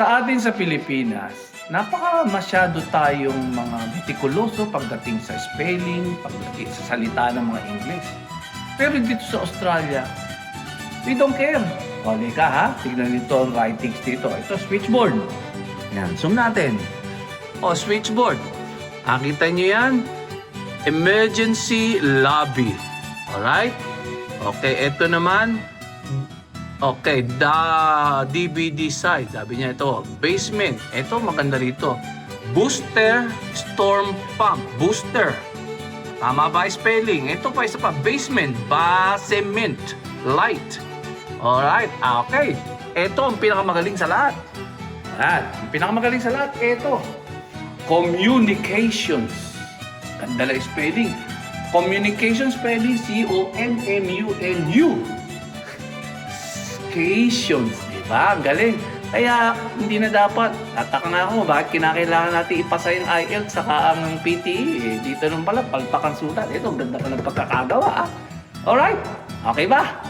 Sa atin sa Pilipinas, napaka masyado tayong mga metikuloso pagdating sa spelling, pagdating sa salita ng mga English. Pero dito sa Australia, we don't care. O, ka ha, tignan nito ang writings dito. Ito, switchboard. Yan, zoom natin. O, switchboard. Nakita nyo yan? Emergency lobby. Alright? Okay, ito naman. Okay, the DVD side. Sabi niya ito, basement. Ito, maganda rito. Booster storm pump. Booster. Tama ba spelling? Ito pa isa pa, basement. Basement. Light. Alright, okay. Ito ang pinakamagaling sa lahat. Alright, ang pinakamagaling sa lahat, ito. Communications. Ganda lang spelling. Communication spelling, C-O-M-M-U-N-U. Cations, di ba? Ang galing. Kaya hindi na dapat. Tataka nga ako, bakit kinakailangan natin ipasa yung IELTS saka ang PTE? Eh, dito nung pala, palpakan sulat. Ito, ganda pa ng pagkakagawa. Ah. Alright? Okay ba?